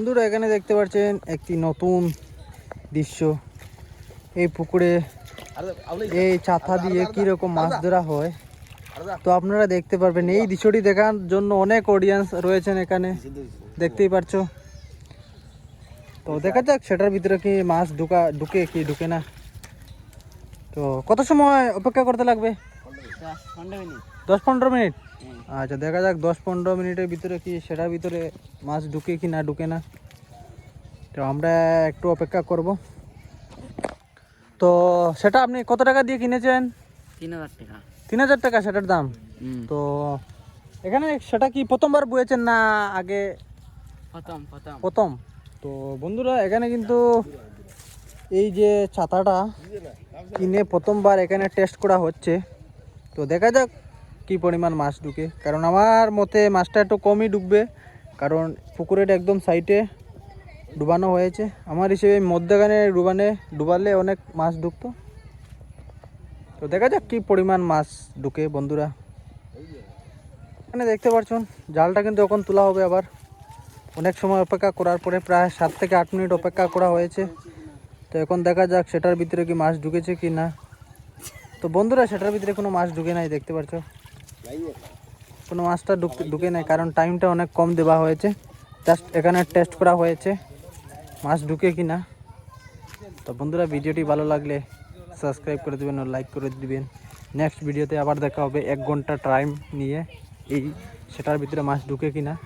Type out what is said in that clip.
বন্ধুরা, এখানে দেখতে পাচ্ছেন একটি নতুন দৃশ্য। এই পুকুরে এই চাথা দিয়ে কীরকম মাছ ধরা হয়। তো আপনারা দেখতে পারবেন, এই দৃশ্যটি দেখার জন্য অনেক অডিয়েন্স রয়েছেন এখানে। দেখতেই পারছ? তো দেখা যাক, সেটার ভিতরে কি মাছ ঢুকা ঢুকে কি ঢুকে না। তো কত সময় অপেক্ষা করতে লাগবে? দশ পনেরো মিনিট। আচ্ছা দেখা যাক দশ পনেরো মিনিটের ভিতরে কি সেটার ভিতরে মাছ ঢুকে কি না ঢুকে না। তো আমরা একটু অপেক্ষা করব। তো সেটা আপনি কত টাকা দিয়ে কিনেছেন? তিন হাজার টাকা। তিন হাজার টাকা সেটার দাম? তো এখানে সেটা কি প্রথমবার বয়েছেন না আগে? প্রথম প্রথম। প্রথম। তো বন্ধুরা এখানে কিন্তু এই যে ছাতাটা কিনে প্রথমবার এখানে টেস্ট করা হচ্ছে। তো দেখা যাক কি পরিমাণ মাছ ঢুকে। কারণ আমার মতে মাছটা একটু কমই ঢুকবে, কারণ পুকুরের একদম সাইডে ডুবানো হয়েছে। আমার হিসেবে মধ্যখানে ডুবানে, ডুবালে অনেক মাছ ঢুকতো। তো দেখা যাক কি পরিমাণ মাছ ঢুকে বন্ধুরা। এখানে দেখতে পাচ্ছেন জালটা কিন্তু এখন তোলা হবে আবার। অনেক সময় অপেক্ষা করার পরে প্রায় সাত থেকে আট মিনিট অপেক্ষা করা হয়েছে। তো এখন দেখা যাক সেটার ভিতরে কি মাছ ঢুকেছে কি না। তো বন্ধুরা, সেটার ভিতরে কোনো মাছ ঢুকে নাই, দেখতে পাচ্ছ? কোনো মাছটা ঢুক- নাই, কারণ টাইমটা অনেক কম দেওয়া হয়েছে। জাস্ট এখানে টেস্ট করা হয়েছে, মাছ ঢুকে কি না তো বন্ধুরা, ভিডিওটি ভালো লাগলে সাবস্ক্রাইব করে দেবেন ও লাইক করে দিবেন। নেক্সট ভিডিওতে আবার দেখা হবে, এক ঘণ্টা টাইম নিয়ে এই সেটার ভিতরে মাছ ঢুকে কি না